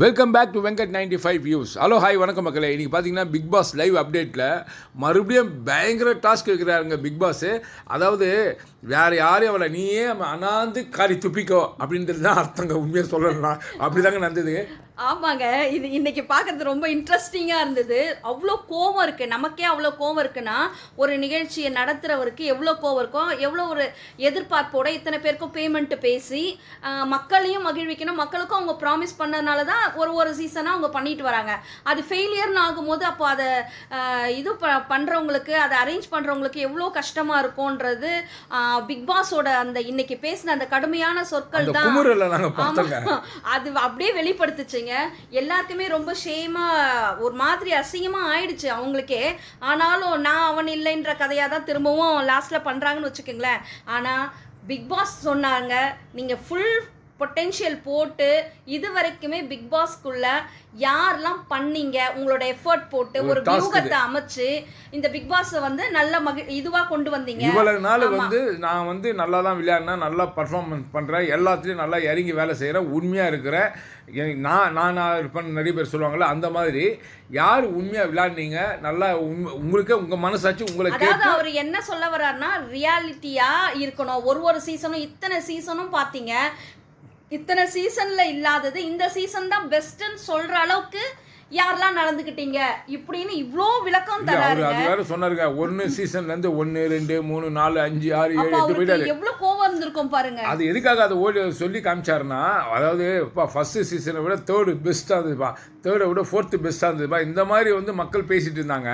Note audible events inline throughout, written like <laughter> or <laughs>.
Welcome back to Venkat ninety five views hello hi வணக்கம் மக்களே. இன்றைக்கி பார்த்தீங்கன்னா பிக் பாஸ் லைவ் அப்டேட்டில் மறுபடியும் பயங்கர டாஸ்க் வைக்கிறாருங்க பிக் பாஸு அதாவது வேறு யாரையும் அவளை நீயே அனாந்து காரி துப்பிக்கோ அப்படின்றது தான் அர்த்தங்க. உண்மையாக சொல்லலாம் அப்படி தாங்க நடந்தது. ஆமாங்க. இது இன்னைக்கு பார்க்கறது ரொம்ப இன்ட்ரெஸ்டிங்காக இருந்தது. அவ்வளோ கோவம் இருக்கு. நமக்கே அவ்வளோ கோவம் இருக்குன்னா ஒரு நிகழ்ச்சியை நடத்துறவருக்கு எவ்வளோ கோவம் இருக்கும் எவ்வளோ ஒரு எதிர்பார்ப்போட இத்தனை பேருக்கும் பேமெண்ட் பேசி மக்களையும் மகிழ்விக்கணும். மக்களுக்கும் அவங்க ப்ராமிஸ் பண்ணதுனால தான் ஒரு ஒரு சீசனாக அவங்க பண்ணிட்டு வராங்க. அது ஃபெயிலியர்னு ஆகும்போது அப்போ அதை இது ப பண்ணுறவங்களுக்கு அதை அரேஞ்ச் பண்ணுறவங்களுக்கு எவ்வளோ கஷ்டமாக இருக்கும்ன்றது பிக் பாஸோட அந்த இன்னைக்கு பேசின அந்த கடுமையான சொற்கள் தான். அது அப்படியே வெளிப்படுத்துச்சுங்க எல்லாருக்குமே ரொம்ப ஷேமா ஒரு மாதிரி அசிங்கமா ஆயிடுச்சு அவங்களுக்கே. ஆனாலும் நான் அவன் இல்லைன்ற கதையா தான் திரும்பவும் லாஸ்ட்ல பண்றாங்கன்னு வச்சுக்கோங்களேன். ஆனா பிக் பாஸ் சொன்னாங்க நீங்க ஃபுல் பொட்டென்ஷியல் போட்டு இது வரைக்குமே பிக் பாஸ்க்குள்ள யாரெல்லாம் பண்ணீங்க? உங்களோட எஃபர்ட் போட்டு ஒரு வியூகத்தை அமைச்சு இந்த பிக் பாஸ் வந்து நல்ல மகி இதுவா கொண்டு வந்தீங்க. இவ்வளவு நாள். வந்து நான் வந்து நல்லா தான் விளையாடினேன் நல்லா பர்ஃபார்மன்ஸ் பண்ணுறேன் எல்லாத்துலேயும் நல்லா இறங்கி வேலை செய்கிறேன் உண்மையாக இருக்கிறேன். நான் நான் நான் இருப்பேன் நிறைய பேர் சொல்லுவாங்கள்ல அந்த மாதிரி யார் உண்மையாக விளையாடுனீங்க? நல்லா உங்களுக்கே உங்கள் மனசாச்சு உங்களை அதாவது அவர் என்ன சொல்ல வர்றாருன்னா ரியாலிட்டியா இருக்கணும். ஒரு ஒரு சீசனும் இத்தனை சீசனும் பாத்தீங்க இத்தனை சீசன்ல இல்லாதது இந்த சீசன் தான் பெஸ்ட்டுன்னு சொல்ற அளவுக்கு யாரெல்லாம் நடந்துக்கிட்டீங்க? இப்படின்னு இவ்ளோ விளக்கம் தராருங்க. அது வேற சொன்னாருங்க. ஒன்று சீசன்லேருந்து ஒன்று ரெண்டு மூணு நாலு அஞ்சு ஆறு ஏழு எட்டு போயிட்டாரு. எவ்வளவு கோவம் இருந்திருக்கும் பாருங்க. அது எதுக்காக அதை ஓடி சொல்லி காமிச்சாருன்னா அதாவது இப்போ ஃபஸ்ட்டு சீசனை விட தேர்டு பெஸ்ட்டாக இருந்ததுப்பா. தேர்டை விட ஃபோர்த்து பெஸ்ட்டாக இருந்ததுப்பா. இந்த மாதிரி வந்து மக்கள் பேசிட்டு இருந்தாங்க.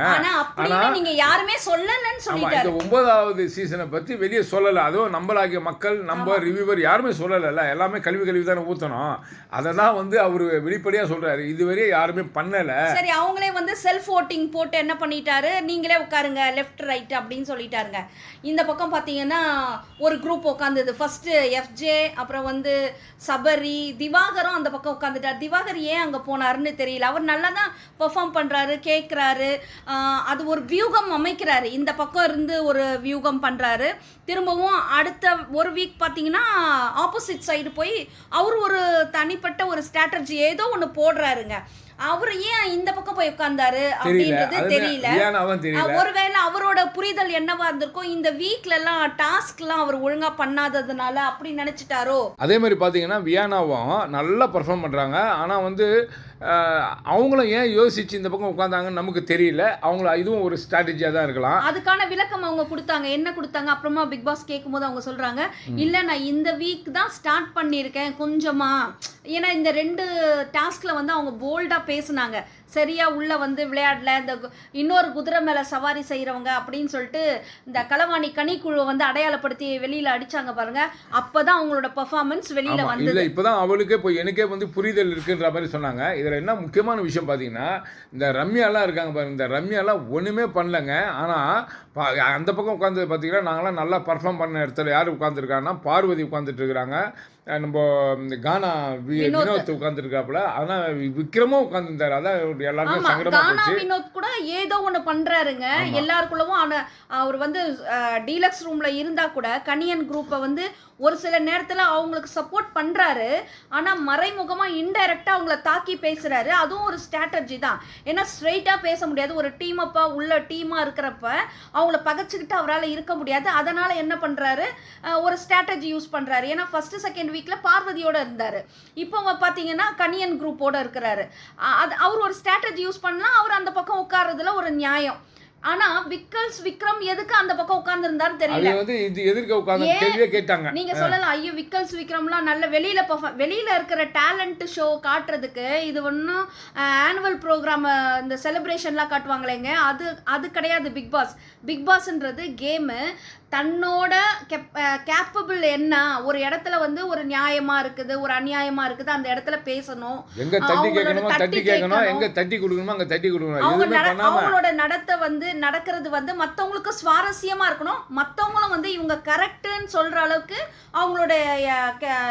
ஆனா நீங்க யாருமே சொல்லலன்னு சொல்லிட்டாரு. இந்த ஒன்பதாவது சீசனை பற்றி வெளியே சொல்லலை. அதுவும் நம்மளாகிய மக்கள் நம்ம ரிவ்யூவர் யாருமே சொல்லலைல்ல. எல்லாமே கல்வி கல்வி தானே ஊற்றணும் அதை தான் வந்து அவர் வெளிப்படையாக சொல்கிறாரு இதுவரை யாருமே பண்ணல. சரி அவங்களே வந்து செல்ஃப் ஓட்டிங் போட்டு என்ன பண்ணிட்டாரு? நீங்களே உட்காருங்க லெஃப்ட் ரைட் அப்படின்னு சொல்லிட்டாருங்க. இந்த பக்கம் பார்த்தீங்கன்னா ஒரு குரூப் உட்காந்துது ஃபர்ஸ்ட் எஃப்ஜே அப்புறம் வந்து சபரி திவாகரும் அந்த பக்கம் உட்காந்துட்டார் திவாகர் ஏன் அங்கே போனாருன்னு தெரியல. அவர் நல்லா தான் பெர்ஃபார்ம் பண்ணுறாரு கேட்குறாரு அது ஒரு வியூகம் அமைக்கிறாரு. இந்த பக்கம் இருந்து ஒரு வியூகம் பண்ணுறாரு திரும்பவும் அடுத்த ஒரு வீக் பார்த்தீங்கன்னா ஆப்போசிட் சைடு போய் அவர் ஒரு தனிப்பட்ட ஒரு ஸ்ட்ராட்டஜி ஏதோ ஒன்று போடுறாருங்க. அவர் ஏன் இந்த பக்கம் போய் உட்கார்ந்தாரு அப்படின்றது தெரியல. ஒருவேளை அவரோட புரிதல் என்னவா இருந்திருக்கும்? இந்த வீக்ல எல்லாம் டாஸ்க்லாம் அவர் ஒழுங்கா பண்ணாததுனால அப்படி நினைச்சிட்டாரோ? அதே மாதிரி பார்த்தீங்கன்னா வியானாவும் நல்லா பர்ஃபார்ம் பண்ணுறாங்க ஆனால் வந்து அவங்களும் ஏன் யோசிச்சு இந்த பக்கம் உட்காந்தாங்கன்னு நமக்கு தெரியல. அவங்கள இதுவும் ஒரு ஸ்ட்ராட்டஜியாக தான் இருக்கலாம். அதுக்கான விளக்கம் அவங்க கொடுத்தாங்க. என்ன கொடுத்தாங்க? அப்புறமா பிக் பாஸ் கேட்கும்போது அவங்க சொல்றாங்க இல்ல நான் இந்த வீக் தான் ஸ்டார்ட் பண்ணியிருக்கேன் கொஞ்சமா. ஏன்னா இந்த ரெண்டு டாஸ்க்ல வந்து அவங்க போல்டா பேசுனாங்க. சரியா உள்ள வந்து விளையாடல இந்த இன்னொரு குதிரை மேல சவாரி செய்றவங்க அப்படின்னு சொல்லிட்டு இந்த களவாணி கனிக்குழுவை வந்து அடையாளப்படுத்தி வெளியில அடிச்சாங்க பாருங்க. அப்பதான் அவங்களோட பெர்ஃபார்மன்ஸ் வெளியில ஆமா, வந்தது. இல்ல இப்பதான் அவளுக்கே போய் எனக்கே வந்து புரிதல் இருக்குன்ற மாதிரி சொன்னாங்க. இதுல என்ன முக்கியமான விஷயம் பாத்தீங்கன்னா இந்த ரம்யாலாம் இருக்காங்க பாருங்க. இந்த ரம்யாலாம் ஒண்ணுமே பண்ணலங்க. ஆனா பா- அந்த பக்கம் உட்காந்து பாத்தீங்கன்னா நாங்களாம் நல்லா பர்ஃபார்ம் பண்ண இடத்துல யார் உட்காந்துருக்காங்கன்னா பார்வதி உட்காந்துட்டு இருக்கிறாங்க. நம்ம இந்த கானா வினோத். உட்காந்துருக்காப்புல ஆனா விக்ரமும் உட்காந்துருந்தாரு அதான் எல்லாருமே சங்கடமா வினோத் கூட ஏதோ ஒண்ணு பண்றாருங்க. எல்லாருக்குள்ளவும் அவர் வந்து டீலக்ஸ் ரூம்ல இருந்தா கூட கனியன் குரூப்பை வந்து ஒரு சில நேரத்தில் அவங்களுக்கு சப்போர்ட் பண்ணுறாரு ஆனால் மறைமுகமாக இன்டைரக்டாக அவங்கள தாக்கி பேசுகிறாரு அதுவும் ஒரு ஸ்ட்ராட்டஜி தான். ஏன்னா ஸ்ட்ரைட்டாக பேச முடியாது. ஒரு டீம் அப்பா உள்ள டீமாக இருக்கிறப்ப அவங்கள பகச்சிக்கிட்டு அவரால் இருக்க முடியாது. அதனால் என்ன பண்ணுறாரு ஒரு ஸ்ட்ராட்டஜி யூஸ் பண்ணுறாரு ஏன்னா ஃபஸ்ட்டு செகண்ட் வீக்கில் பார்வதியோடு இருந்தார். இப்போ பார்த்தீங்கன்னா கனியன் குரூப்போடு இருக்கிறாரு. அது அவர் ஒரு ஸ்ட்ராட்டஜி யூஸ் பண்ணால் அவர் அந்த பக்கம் உட்கார்றதுல ஒரு நியாயம். ஆனா விக்கல்ஸ் விக்ரம் எதுக்கு அந்த பக்கம் உட்கார்ந்துருந்தாரு தெரியல. வந்து இது எதிர்க்க உட்காந்து ஏன்? கேள்வியே கேட்டாங்க. நீங்க சொல்லலாம் ஐயோ விக்கல்ஸ் விக்ரம்லாம் நல்ல வெளியில perform- வெளியில இருக்கிற டேலண்ட் ஷோ காட்டுறதுக்கு இது ஒன்றும் ஆனுவல் ப்ரோக்ராம் இந்த செலிப்ரேஷன்லாம் காட்டுவாங்களேங்க. அது அது கிடையாது பிக் பாஸ் பிக் பாஸ்ன்றது கேமு தன்னோட கேப்பபிள் என்ன? ஒரு இடத்துல வந்து ஒரு நியாயமா இருக்குது ஒரு அநியாயமா இருக்குது அந்த இடத்துல பேசணும். எங்க தட்டி கேட்கணுமோ தட்டி கேட்கணும். எங்க தட்டி கொடுக்கணுமோ அங்க தட்டி கொடுக்கணும். அவங்க அவங்களோட நடத்தை வந்து நடக்கிறது வந்து மத்தவங்களுக்கு சுவாரஸ்யமா இருக்கணும். மத்தவங்களும் வந்து இவங்க கரெக்ட்னு சொல்ற அளவுக்கு அவங்களோட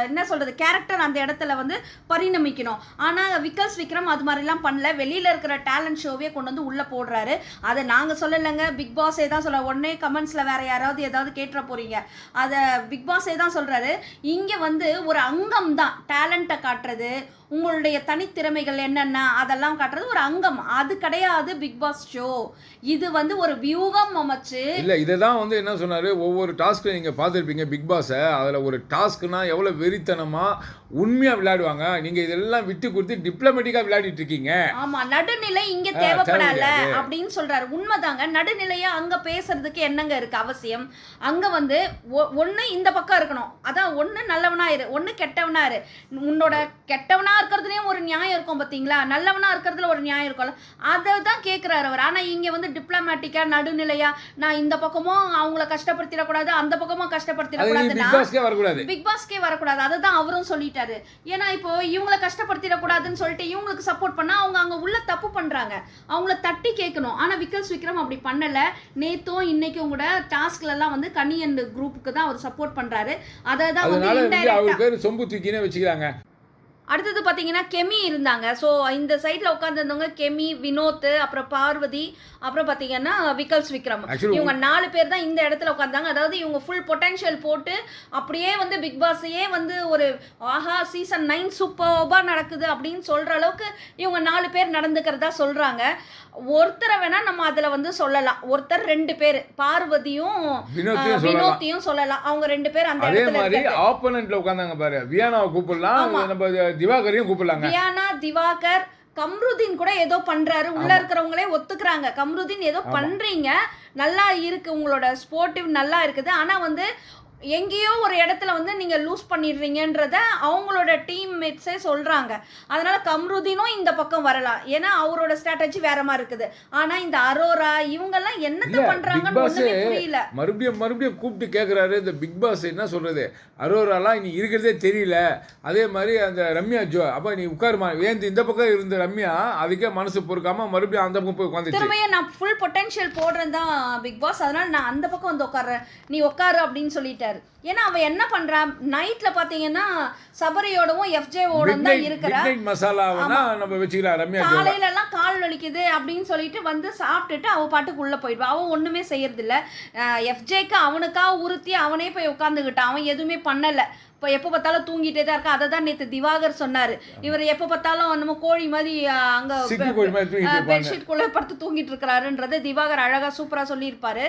என்ன சொல்றது கேரக்டர் அந்த இடத்துல வந்து பரிணமிக்கணும். ஆனா விக்கல்ஸ் விக்ரம் அது மாதிரிலாம் பண்ணல. வெளியில இருக்கிற டேலண்ட் ஷோவே கொண்டு வந்து உள்ள போடுறாரு. அதை நாங்க சொல்லலைங்க. பிக் பாஸே தான் சொல்ல உடனே கமெண்ட்ஸ்ல வேற யாராவது ஏதாவது கேட்டுற போறீங்க. அதை பிக் பாஸே தான் சொல்றாரு. இங்க வந்து ஒரு அங்கம் தான் டேலண்ட்டை காட்டுறது உங்களுடைய தனித்திறமைகள் என்னென்ன அதெல்லாம் காட்டுறது ஒரு அங்கம். அது கிடையாது பிக் பாஸ் ஷோ இது வந்து ஒரு வியூகம் அமைச்சு. இல்ல இதை தான் வந்து என்ன சொன்னாரு? ஒவ்வொரு டாஸ்க்கு நீங்க பார்த்துருப்பீங்க பிக் பாஸை அதுல ஒரு டாஸ்க்னா எவ்வளவு வெறித்தனமா உண்மையா விளையாடுவாங்க. நீங்க இதெல்லாம் விட்டு கொடுத்து டிப்ளமேட்டிக்கா விளையாடிட்டு இருக்கீங்க. ஆமா நடுநிலை இங்க தேவைப்படல. அப்படின்னு சொல்றாரு. உண்மைதாங்க நடுநிலையா அங்க பேசுறதுக்கு என்னங்க இருக்கு அவசியம்? அங்க வந்து ஒ- ஒண்ணு இந்த பக்கம் இருக்கணும். அதான் ஒண்ணு நல்லவனா இரு ஒண்ணு கெட்டவனா இரு. உன்னோட கெட்டவனா இருக்கிறதுலயும் ஒரு நியாயம் இருக்கும் பாத்தீங்களா? நல்லவனா இருக்கிறதுல ஒரு நியாயம் இருக்கும்ல. அதை தான் கேக்குறாரு அவர். ஆனா இங்க வந்து டிப்ளமேட்டிக்கா நடுநிலையா நான் இந்த பக்கமும் அவங்கள கஷ்டப்படுத்திடக்கூடாது அந்த பக்கமும் அது பிக் கஷ்டப்படுத்திடக்கூடாதுன்னா பாஸ்க்கே வரக்கூடாது. பிக் பாஸ்க்கே வரக்கூடாது. அதை தான் அவரும் சொல்லிட்டாரு. ஏன்னா இப்போ இவங்களை கஷ்டப்படுத்திடக்கூடாதுன்னு சொல்லிட்டு இவங்களுக்கு சப்போர்ட் பண்ணா அவங்க அங்க உள்ள தப்பு பண்றாங்க. அவங்கள தட்டி கேட்கணும் ஆனா விக்கல்ஸ் விக்ரம் அப்படி பண்ணல. நேத்தும் இன்னைக்கும் கூட டாஸ்க்ல எல்லாம் வந்து கனி அண்ட் குரூப்புக்கு தான் அவர் சப்போர்ட் பண்றாரு. அதை தான் வந்து அவர் பேர் சொம்பு தூக்கினே வச்சுக்கிறாங்க. அடுத்தது பார்த்தீங்கன்னா கெமி இருந்தாங்க. ஸோ இந்த சைடில் உட்காந்துருந்தவங்க கெமி வினோத் அப்புறம் பார்வதி அப்புறம் பார்த்தீங்கன்னா விக்கல்ஸ் விக்ரம். இவங்க நாலு பேர் தான் இந்த இடத்துல உட்காந்தாங்க அதாவது இவங்க ஃபுல் பொட்டன்ஷியல் போட்டு அப்படியே வந்து பிக் பாஸையே வந்து ஒரு ஆஹா சீசன் நைன் சூப்பர்பாக நடக்குது அப்படின்னு சொல்கிற அளவுக்கு இவங்க நாலு பேர் நடந்துக்கிறதா சொல்கிறாங்க ஒருத்தரை வேணா நம்ம அதில் வந்து சொல்லலாம். ஒருத்தர் ரெண்டு பேர் பார்வதியும் வினோத்தையும் சொல்லலாம். அவங்க ரெண்டு பேர் அந்த அதே மாதிரி இருக்காங்க. ஆப்போனண்ட்ல உட்காந்தாங்க பாரு வியானாவை கூப்பிடலாம். நம்ம திவாகரையும் கூப்பிடலாங்க. வியானா திவாகர் கம்ருதீன் கூட ஏதோ பண்றாரு. உள்ள இருக்கிறவங்களே ஒத்துக்கிறாங்க. கம்ருதீன் ஏதோ பண்றீங்க. நல்லா இருக்கு உங்களோட ஸ்போர்ட்டிவ் நல்லா இருக்குது. ஆனா வந்து எங்கேயோ ஒரு இடத்துல வந்து நீங்க லூஸ் பண்ணிடுறீங்கன்றத அவங்களோட டீம் மேட்ஸே சொல்றாங்க. அதனால கம்ருதீனும் இந்த பக்கம் வரலாம். ஏன்னா அவரோட ஸ்ட்ராட்டஜி வேற மாதிரி இருக்குது. ஆனா இந்த அரோரா இவங்கெல்லாம் என்னத்த ஒண்ணுமே புரியல. மறுபடியும் மறுபடியும் கூப்பிட்டு கேட்குறாரு இந்த பிக் பாஸ் என்ன சொல்றது? அரோராலாம் இனி இருக்கிறதே தெரியல. அதே மாதிரி அந்த ரம்யா ஜோ அப்போ நீ உட்காருமா? ஏன் இந்த பக்கம் இருந்த ரம்யா? அதுக்கே மனசு பொறுக்காம மறுபடியும் அந்த பக்கம் போய் உட்காந்துச்சு திரும்பியும் நான் ஃபுல் பொட்டன்ஷியல் போடுறேன் தான் பிக் பாஸ் அதனால நான் அந்த பக்கம் வந்து உட்கார்றேன் நீ உட்காரு அப்படின்னு சொல்லிட்டாரு ஏன்னா அவன் என்ன பண்றான் நைட்ல பாத்தீங்கன்னா சபரியோடவும் எஃப்ஜேவோட தான் இருக்கிறா. மசாலாவனா நம்ம வச்சுக்கலாம் ரம்யா ஜோ காலையில எல்லாம் கால் வலிக்குது அப்படின்னு சொல்லிட்டு வந்து சாப்பிட்டுட்டு அவ பாட்டுக்கு உள்ள போயிடுவா. அவன் ஒண்ணுமே செய்யறது இல்ல எஃப்ஜேக்கு அவனுக்கா உறுத்தி அவனே போய் உட்காந்துக்கிட்டான் அவன் எதுவுமே பண்ணல. இப்போ எப்போ பார்த்தாலும் தூங்கிட்டே தான் இருக்கா? அதை தான் நேற்று திவாகர் சொன்னார். இவர் எப்போ பார்த்தாலும் நம்ம கோழி மாதிரி அங்க பெட்ஷீட் குள்ள படுத்து தூங்கிட்டு இருக்கிறாருன்றது திவாகர் அழகா சூப்பரா சொல்லியிருப்பாரு.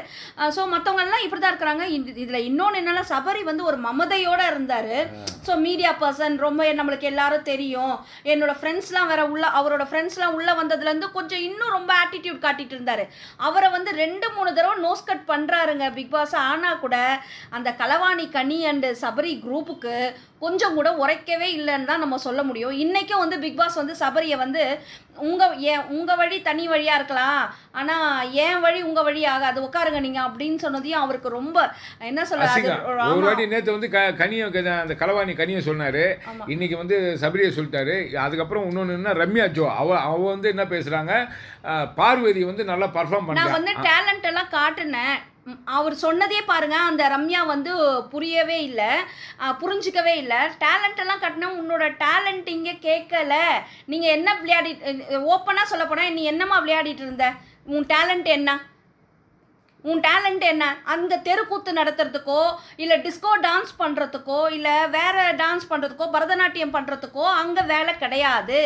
ஸோ மற்றவங்க எல்லாம் இப்படி தான் இருக்கிறாங்க. இந்த- இதுல இன்னொன்று என்னன்னா சபரி வந்து ஒரு மமதையோட இருந்தாரு. ஸோ மீடியா பர்சன் ரொம்ப நம்மளுக்கு எல்லாரும் தெரியும். என்னோட ஃப்ரெண்ட்ஸ்லாம் வேற உள்ள அவரோட ஃப்ரெண்ட்ஸ்லாம் உள்ள வந்ததுல இருந்து கொஞ்சம் இன்னும் ரொம்ப ஆட்டிடியூட் காட்டிட்டு இருந்தாரு. அவரை வந்து ரெண்டு மூணு தடவை நோஸ் கட் பண்றாருங்க பிக் பாஸ். ஆனா கூட அந்த களவாணி கனி அண்ட் சபரி குரூப்புக்கு கொஞ்சம் கூட உரைக்கவே இல்லைன்னு தான் நம்ம சொல்ல முடியும். இன்னைக்கும் வந்து பிக் பாஸ் வந்து சபரியை வந்து உங்க ஏன் உங்க வழி தனி வழியா இருக்கலாம். ஆனா என் வழி உங்க வழி ஆகாது. உட்காருங்க நீங்க அப்படின்னு சொன்னதையும் அவருக்கு ரொம்ப என்ன அசிங்கம். ஒரு-. வாட்டி நேத்து வந்து க கனியை அந்த களவாணி கனியை சொன்னாரு. ஆமா. இன்னைக்கு வந்து சபரியை சொல்லிட்டாரு. அதுக்கப்புறம் இன்னொன்னு என்ன ரம்யா ஜோ அவ அவ வந்து என்ன பேசுறாங்க அஹ், பார்வதி வந்து நல்லா பர்ஃபார்ம் நான் வந்து டேலண்ட் எல்லாம் காட்டுனேன். அவர் சொன்னதே பாருங்க அந்த ரம்யா வந்து புரியவே இல்லை புரிஞ்சிக்கவே இல்லை. டேலண்ட்டெல்லாம் கட்டினா உன்னோட டேலண்ட் இங்கே கேட்கல நீங்கள் என்ன விளையாடி ஓப்பனாக சொல்ல போனால் நீ என்னம்மா விளையாடிட்டு இருந்த? உன் டேலண்ட் என்ன? உன் டேலண்ட் என்ன? அந்த தெருக்கூத்து நடத்துறதுக்கோ இல்லை டிஸ்கோ டான்ஸ் பண்ணுறதுக்கோ இல்லை வேறு டான்ஸ் பண்ணுறதுக்கோ பரதநாட்டியம் பண்ணுறதுக்கோ அங்கே வேலை கிடையாது.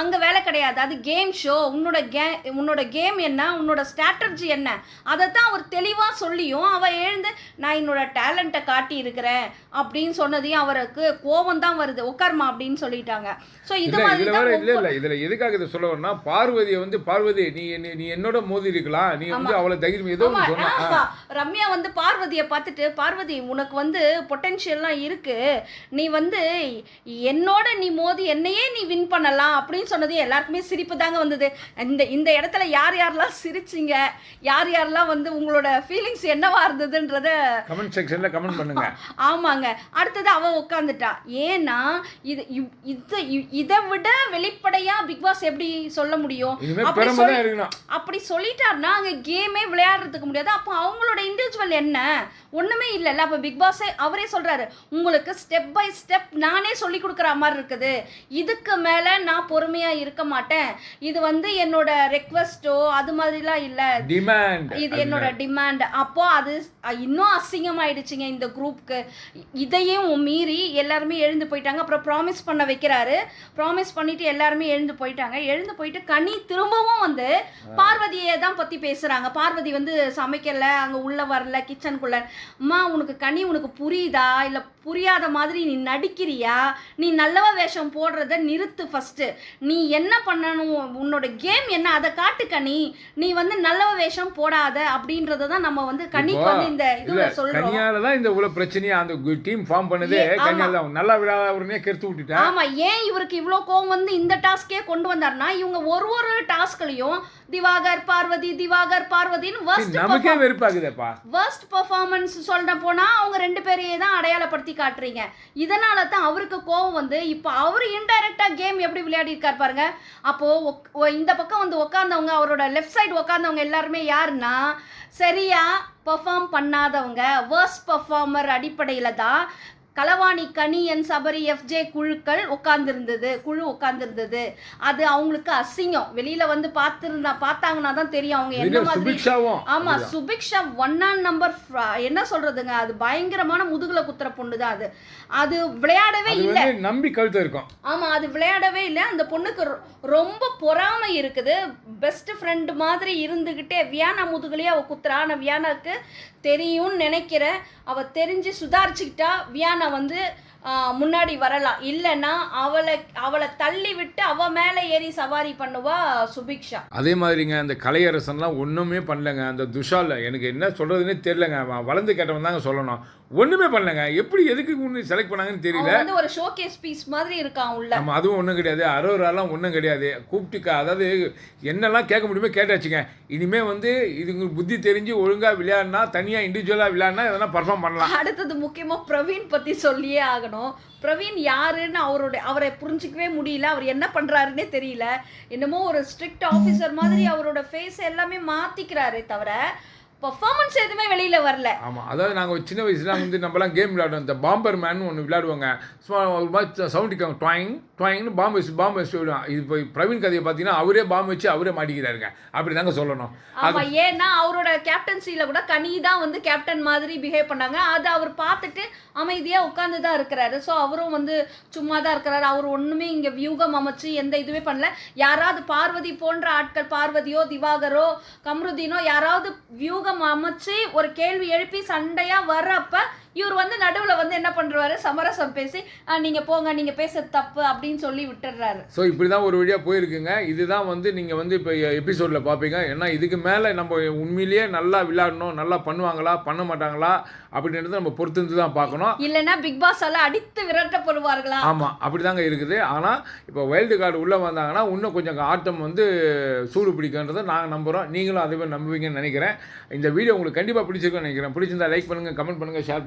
அங்கே வேலை கிடையாது. அது கேம் ஷோ உன்னோட கே உன்னோட கேம் என்ன? உன்னோட ஸ்ட்ராட்டஜி என்ன? அதை தான் அவர் தெளிவாக சொல்லியும் அவள் எழுந்து நான் என்னோட டேலண்ட்டை காட்டி இருக்கிறேன் அப்படின்னு சொன்னதையும் அவருக்கு கோபம் தான் வருது. உட்காருமா அப்படின்னு சொல்லிட்டாங்க. ஸோ இது மாதிரி இல்ல இல்ல. இதுல எதுக்காக இதை சொல்ல பார்வதியை வந்து பார்வதி நீ நீ என்னோட மோதி இருக்கலாம் நீ வந்து அவளை தைரியம் ஏதோ. ரம்யா வந்து பார்வதியை பார்த்துட்டு பார்வதி உனக்கு வந்து பொட்டென்ஷியல்லாம் இருக்கு. நீ வந்து என்னோட நீ மோதி என்னையே நீ வின் பண்ணலாம். அப்படின்னு சொன்னது எல்லாருக்குமே சிரிப்பு தாங்க வந்தது. இந்த இந்த இடத்துல யார் யாரெல்லாம் சிரிச்சிங்க? யார் யாரெல்லாம் வந்து உங்களோட ஃபீலிங்ஸ் என்னவா இருந்ததுன்றத கமெண்ட் செக்ஷன்ல கமெண்ட் பண்ணுங்க. <laughs> ஆமாங்க. அடுத்தது அவ உட்காந்துட்டா ஏன்னா இது இது இதை விட வெளிப்படையா பிக் பாஸ் எப்படி சொல்ல முடியும்? அப்படி சொல்லி- அப்படி சொல்லிட்டாருன்னா அங்கே கேமே விளையாடுறதுக்கு முடியாது. அப்போ அவங்களோட இண்டிவிஜுவல் என்ன? ஒன்றுமே இல்லைல்ல. அப்போ பிக் பாஸே அவரே சொல்கிறாரு உங்களுக்கு ஸ்டெப் பை ஸ்டெப் நானே சொல்லி கொடுக்குற மாதிரி இருக்குது. இதுக்கு மேலே நான் பொறுமையாக பொறுமையா இருக்க மாட்டேன். இது வந்து என்னோட ரெக்வஸ்டோ அது மாதிரிலாம் இல்ல. டிமாண்ட் இது என்னோட டிமாண்ட் அப்போ அது இன்னும் அசிங்கமாயிடுச்சுங்க இந்த குரூப்க்கு இதையும் மீறி எல்லாருமே எழுந்து போயிட்டாங்க. அப்புறம் ப்ராமிஸ் பண்ண வைக்கிறாரு. ப்ராமிஸ் பண்ணிட்டு எல்லாருமே எழுந்து போயிட்டாங்க. எழுந்து போயிட்டு கனி திரும்பவும் வந்து பார்வதியை தான் பத்தி பேசுறாங்க. பார்வதி வந்து சமைக்கல அங்க உள்ள வரல கிச்சனுக்குள்ள அம்மா உனக்கு கனி உனக்கு புரியுதா? இல்ல புரியாத மாதிரி நீ நடிக்கிறியா? நீ நல்லவ வேஷம் போடுறத நிறுத்து ஃபர்ஸ்ட் நீ என்ன பண்ணணும்? உன்னோட கேம் என்ன? அதை காட்டு கனி. நீ வந்து நல்லவ வேஷம் போடாத அப்படின்றத தான் நம்ம வந்து கனிக்கு வந்து இந்த இதுல சொல்றோம். கனியால தான் இந்த உள்ள பிரச்சனையா அந்த டீம் ஃபார்ம் பண்ணதே. கனியால தான். நல்லா உடனே கெடுத்து விட்டுட்டேன். ஆமா ஏன் இவருக்கு இவ்ளோ கோவம் வந்து இந்த டாஸ்கே கொண்டு வந்தாருன்னா இவங்க ஒரு ஒரு டாஸ்க்லயும் திவாகர் பார்வதி திவாகர் பார்வதின்னு worst நமக்கே வெறுப்பாகுதேப்பா. worst பெர்ஃபார்மன்ஸ் சொல்ல போனா அவங்க ரெண்டு பேரையே தான் அடையாளப்படுத்தி காட்டுறீங்க. இதனால தான் அவருக்கு கோவம் வந்து இப்போ அவர் இன்டைரக்டா கேம் எப்படி விளையாடி இருக்கார் பாருங்க. அப்போது இந்த பக்கம் வந்து உட்காந்தவங்க அவரோட லெஃப்ட் சைடு உட்காந்தவங்க எல்லாருமே யாருன்னா சரியா பெர்ஃபார்ம் பண்ணாதவங்க வேர்ஸ்ட் பெர்ஃபார்மர் அடிப்படையில் தான் களவாணி கனி என் சபரி எஃப்ஜே குழுக்கள் உட்கார்ந்திருந்தது. குழு உட்கார்ந்திருந்தது. அது அவங்களுக்கு அசிங்கம். வெளியில வந்து பார்த்திருந்தா பார்த்தாங்கன்னா தான் தெரியும் அவங்க என்ன மாதிரி ஆமா சுபிக்ஷா ஒன்னாம் நம்பர் என்ன சொல்றதுங்க? அது பயங்கரமான முதுகுல குத்துற பொண்ணு தான் அது. அது விளையாடவே இல்ல. நம்பி கழுத்து இருக்கும். ஆமா அது விளையாடவே இல்ல. அந்த பொண்ணுக்கு ரொம்ப பொறாமை இருக்குது. பெஸ்ட் ஃப்ரெண்ட் மாதிரி இருந்துகிட்டே வியானா முதுகுலயே அவ குத்துறா. ஆனா வியானாக்கு தெரியும்னு நினைக்கிறேன். அவ தெரிஞ்சு சுதாரிச்சுக்கிட்டா வியானா வந்து ஆ, முன்னாடி வரலாம். இல்லைன்னா அவளை அவளை தள்ளி விட்டு அவ மேல ஏறி சவாரி பண்ணுவா சுபிக்ஷா. அதே மாதிரிங்க அந்த கலையரசன்லாம் ஒன்றுமே பண்ணலங்க. அந்த துஷால எனக்கு என்ன சொல்றதுன்னே தெரியலங்க. அவன் வளர்ந்து கேட்டவன் தாங்க சொல்லணும். ஒன்றுமே பண்ணலங்க. எப்படி எதுக்கு ஒன்று செலக்ட் பண்ணாங்கன்னு தெரியல. வந்து ஒரு ஷோகேஸ் பீஸ் மாதிரி இருக்கான் உள்ள. நம்ம அதுவும் ஒன்றும் கிடையாது. அரோராலாம் ஒன்றும் கிடையாது. கூப்பிட்டு க- அதாவது என்னெல்லாம் கேட்க முடியுமோ கேட்டாச்சுங்க. இனிமே வந்து இதுங்க புத்தி தெரிஞ்சு ஒழுங்காக விளையாடினா தனியாக இண்டிவிஜுவலாக விளையாடினா எதனா பர்ஃபார்ம் பண்ணலாம். அடுத்தது முக்கியமா பிரவீன் பத்தி சொல்லியே ஆகணும். பிரவீன் யாருன்னு அவரோட அவரை புரிஞ்சிக்கவே முடியல. அவர் என்ன பண்றாருன்னே தெரியல. என்னமோ ஒரு ஸ்ட்ரிக்ட் ஆஃபீஸர் மாதிரி அவரோட ஃபேஸ் எல்லாமே மாத்திக்கிறாரே தவிர பெர்ஃபார்மன்ஸ் எதுவுமே வெளியில வரல. ஆமாம் அதாவது நாங்கள் சின்ன வயசுலாம் வந்து நம்மலாம் கேம் விளையாடுவோம். இந்த பாம்பர் மேன் ஒன்று விளையாடுவாங்க. சும்மா ஒரு மாதிரி சவுண்ட் கேட்கும். ட்வாயிங் ட்வாயிங்னு பாம்பு வச்சு பாம்பு வச்சு விடுவான். இது இப்போ பிரவீன் கதையை பார்த்தீங்கன்னா அவரே பாம்பு வச்சு அவரே மாட்டிக்கிறாருங்க. அப்படி தாங்க சொல்லணும். ஆமா ஏன்னா அவரோட கேப்டன்சில கூட கனி தான் வந்து கேப்டன் மாதிரி பிஹேவ் பண்ணாங்க. அது அவர் பார்த்துட்டு அமைதியா உட்கார்ந்து தான் இருக்கிறாரு. ஸோ அவரும் வந்து சும்மா தான் இருக்கிறாரு. அவர் ஒண்ணுமே இங்க வியூகம் அமைச்சு எந்த இதுவே பண்ணல. யாராவது பார்வதி போன்ற ஆட்கள் பார்வதியோ திவாகரோ கம்ருதீனோ யாராவது வியூகம் அமைச்சு ஒரு கேள்வி எழுப்பி சண்டையா வர்றப்ப இவர் வந்து நடுவுல வந்து என்ன பண்றாரு? சமரசம் பேசி "ஆ, நீங்க போங்க நீங்க பேசுறது தப்பு அப்படின்னு சொல்லி விட்டுடுறாரு. ஸோ இப்படி தான் ஒரு வழியாக போயிருக்குங்க. இதுதான் வந்து நீங்கள் வந்து இப்போ எபிசோடில் பார்ப்பீங்க ஏன்னா இதுக்கு மேலே நம்ம உண்மையிலேயே நல்லா விளையாடணும் நல்லா பண்ணுவாங்களா பண்ண மாட்டாங்களா அப்படின்றத நம்ம பொறுத்திருந்து தான் பார்க்கணும். இல்லைன்னா பிக் பாஸ் எல்லாம் அடித்து விரட்டப்படுவார்களா? ஆமாம் அப்படி தாங்க இருக்குது. ஆனால் இப்போ வைல்டு கார்டு உள்ளே வந்தாங்கன்னா இன்னும் கொஞ்சம் ஆட்டம் வந்து சூடு பிடிக்குன்றதை நாங்கள் நம்புகிறோம் நீங்களும் அதே மாதிரி நம்புவீங்கன்னு நினைக்கிறேன். இந்த வீடியோ உங்களுக்கு கண்டிப்பாக பிடிச்சிருக்குன்னு நினைக்கிறேன். பிடிச்சிருந்தா லைக் பண்ணுங்கள் கமெண்ட் பண்ணுங்கள் ஷேர்